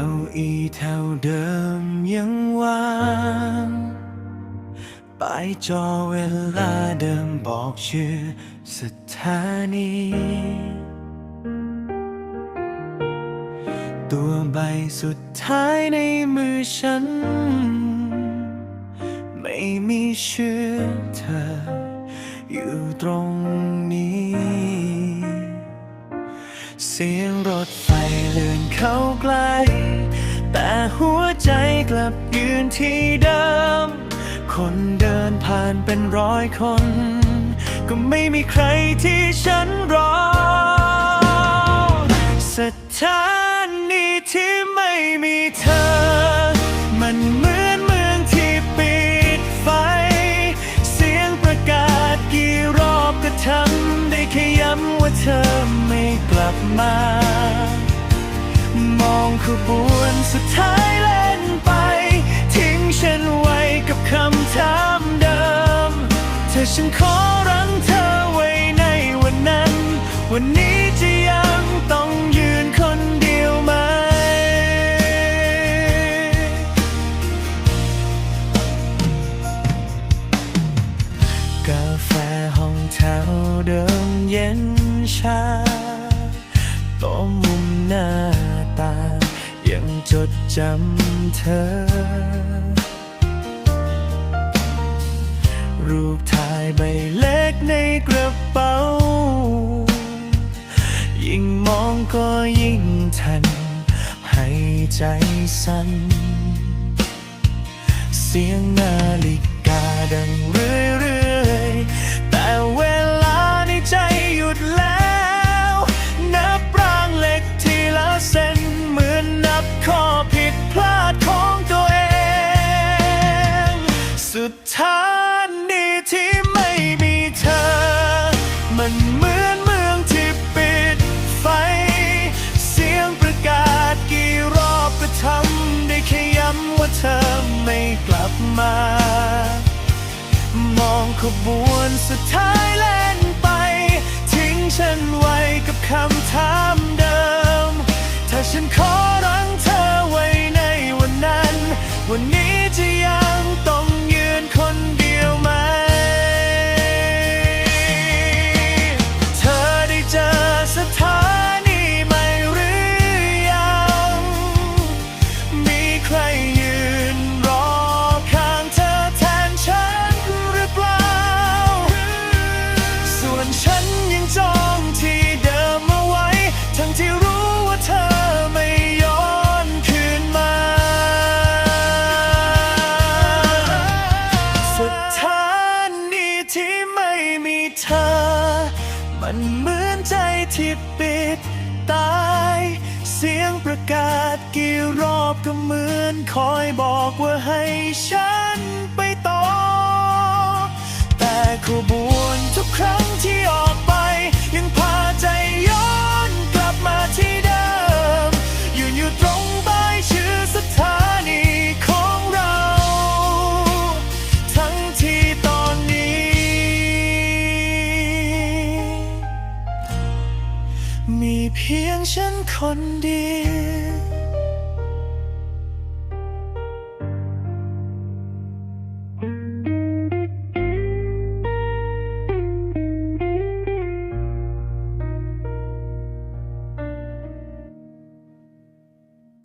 าอี้แถวเดิมยังว่างป้ายจอเวลาเดิมบอกชื่อสถานี ตัวใบสุดท้ายในมือฉัน ไม่มีชื่อเธอ อยู่ตรงนี้ เสียงรถไฟเลื่อนเข้าใกล้ บยืนที่เดิม คนเดินผ่านเป็นร้อยคน ก็ไม่มีใครที่ฉันรอ สถานีที่ไม่มีเธอ มันเหมือนเมืองที่ปิดไฟ เสียงประกาศกี่รอบก็ทำได้แค่ย้ำว่าเธอไม่กลับมา มองขบวนสุดท้ายเล่น ถ้าฉันขอรั้งเธอไว้ในวันนั้น วันนี้จะยังต้องยืนคนเดียวไหม กาแฟห้องแถวเดิมเย็นชาโต๊ะมุมหน้าตา ยังจดจำเธอรูปถ่าย ใบเล็กในกระเป๋า ยิ่งมองก็ยิ่งทัน ให้ใจสั่น เสียงนาฬิกาดังเรื่อย มา มองขบวนสุดท้ายเล่นไป ทิ้งฉันไว้กับคำถามเดิม ถ้าฉันขอรั้งเธอไว้ในวันนั้น วันนี้จะยัง มันเหมือนใจที่ปิดตาย เสียงประกาศกี่รอบก็เหมือนคอยบอกว่าให้ฉันไป เพียงฉันคนเดียว